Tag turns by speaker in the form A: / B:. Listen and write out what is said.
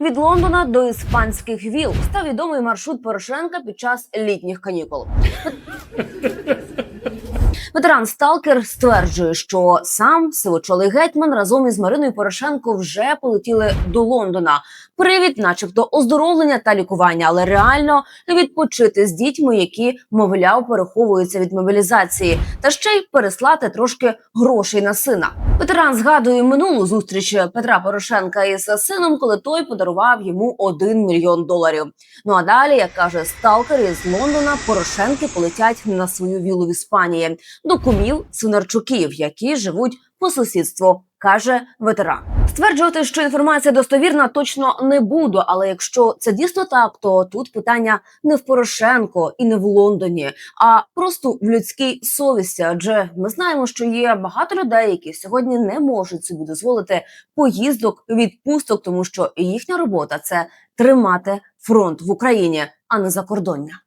A: Від Лондона до іспанських віл став відомий маршрут Порошенка під час літніх канікул. Ветеран Сталкер стверджує, що сам сивочолий гетьман разом із Мариною Порошенко вже полетіли до Лондона. Привід, начебто, оздоровлення та лікування, але реально відпочити з дітьми, які, мовляв, переховуються від мобілізації, та ще й переслати трошки грошей на сина. Ветеран згадує минулу зустріч Петра Порошенка із сином, коли той подарував йому 1 мільйон доларів. Ну а далі, як каже сталкер із Лондона, Порошенки полетять на свою вілу в Іспанії до кумів Свинарчуків, які живуть по сусідству, каже ветеран. Стверджувати, що інформація достовірна, точно не буду. Але якщо це дійсно так, то тут питання не в Порошенко і не в Лондоні, а просто в людській совісті. Адже ми знаємо, що є багато людей, які сьогодні не можуть собі дозволити поїздок, відпусток, тому що їхня робота це тримати фронт в Україні, а не закордоння.